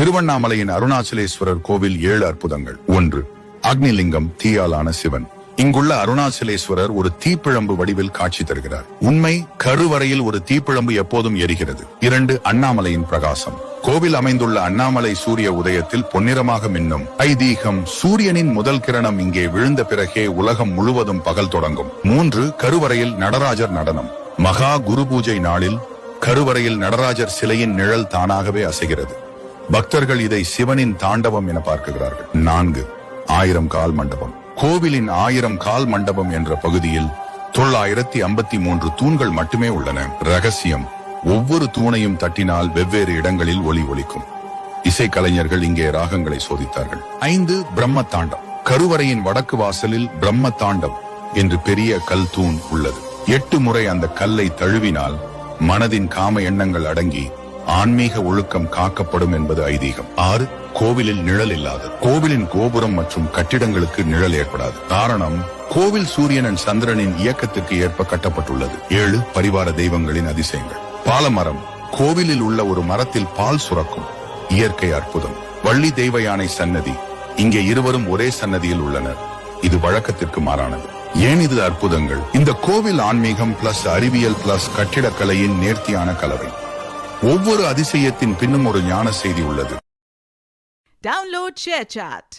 திருவண்ணாமலையின் அருணாச்சலேஸ்வரர் கோவில் ஏழு அற்புதங்கள். ஒன்று அக்னிலிங்கம் தீயாலான சிவன். இங்குள்ள அருணாச்சலேஸ்வரர் ஒரு தீப்பிழம்பு வடிவில் காட்சி தருகிறார். உண்மை கருவறையில் ஒரு தீப்பிழம்பு எப்போதும் எரிகிறது. இரண்டு அண்ணாமலையின் பிரகாசம். கோவில் அமைந்துள்ள அண்ணாமலை சூரிய உதயத்தில் பொன்னிறமாக மின்னும். ஐதீகம் சூரியனின் முதல் கிரணம் இங்கே விழுந்த பிறகே உலகம் முழுவதும் பகல் தொடங்கும். மூன்று கருவறையில் நடராஜர் நடனம். மகா குரு பூஜை நாளில் கருவறையில் நடராஜர் சிலையின் நிழல் தானாகவே அசைகிறது. பக்தர்கள் இதை சிவனின் தாண்டவம் என பார்க்கிறார்கள். நான்கு ஆயிரம் கால் மண்டபம். கோவிலின் ஆயிரம் கால் மண்டபம் என்ற பகுதியில் தொள்ளாயிரத்தி ஐம்பத்தி மூன்று தூண்கள் மட்டுமே உள்ளன. ரகசியம் ஒவ்வொரு தூணையும் தட்டினால் வெவ்வேறு இடங்களில் ஒலி ஒலிக்கும். இசைக்கலைஞர்கள் இங்கே ராகங்களை சோதித்தார்கள். ஐந்து பிரம்ம தாண்டம் கருவறையின் வடக்கு வாசலில் பிரம்ம தாண்டம் என்று பெரிய கல் தூண் உள்ளது. எட்டு முறை அந்த கல்லை தழுவினால் மனதின் காம எண்ணங்கள் அடங்கி ஆன்மீக ஒழுக்கம் காக்கப்படும் என்பது ஐதீகம். ஆறு கோவிலில் நிழல் இல்லாது. கோவிலின் கோபுரம் மற்றும் கட்டிடங்களுக்கு நிழல் ஏற்படாது. காரணம் கோவில் சூரியனின் சந்திரனின் இயக்கத்திற்கு ஏற்ப கட்டப்பட்டுள்ளது. ஏழு பரிவார தெய்வங்களின் அதிசயங்கள். பாலமரம் கோவிலில் உள்ள ஒரு மரத்தில் பால் சுரக்கும். இயற்கை அற்புதம். வள்ளி தெய்வ யானை சன்னதி. இங்கே இருவரும் ஒரே சன்னதியில் உள்ளனர். இது வழக்கத்திற்கு மாறானது. ஏன் இது அற்புதங்கள்? இந்த கோவில் ஆன்மீகம் பிளஸ் அறிவியல் பிளஸ் கட்டிடக்கலையின் நேர்த்தியான கலவை. ஒவ்வொரு அதிசயத்தின் பின்னும் ஒரு ஞான செய்தி உள்ளது. Download share chat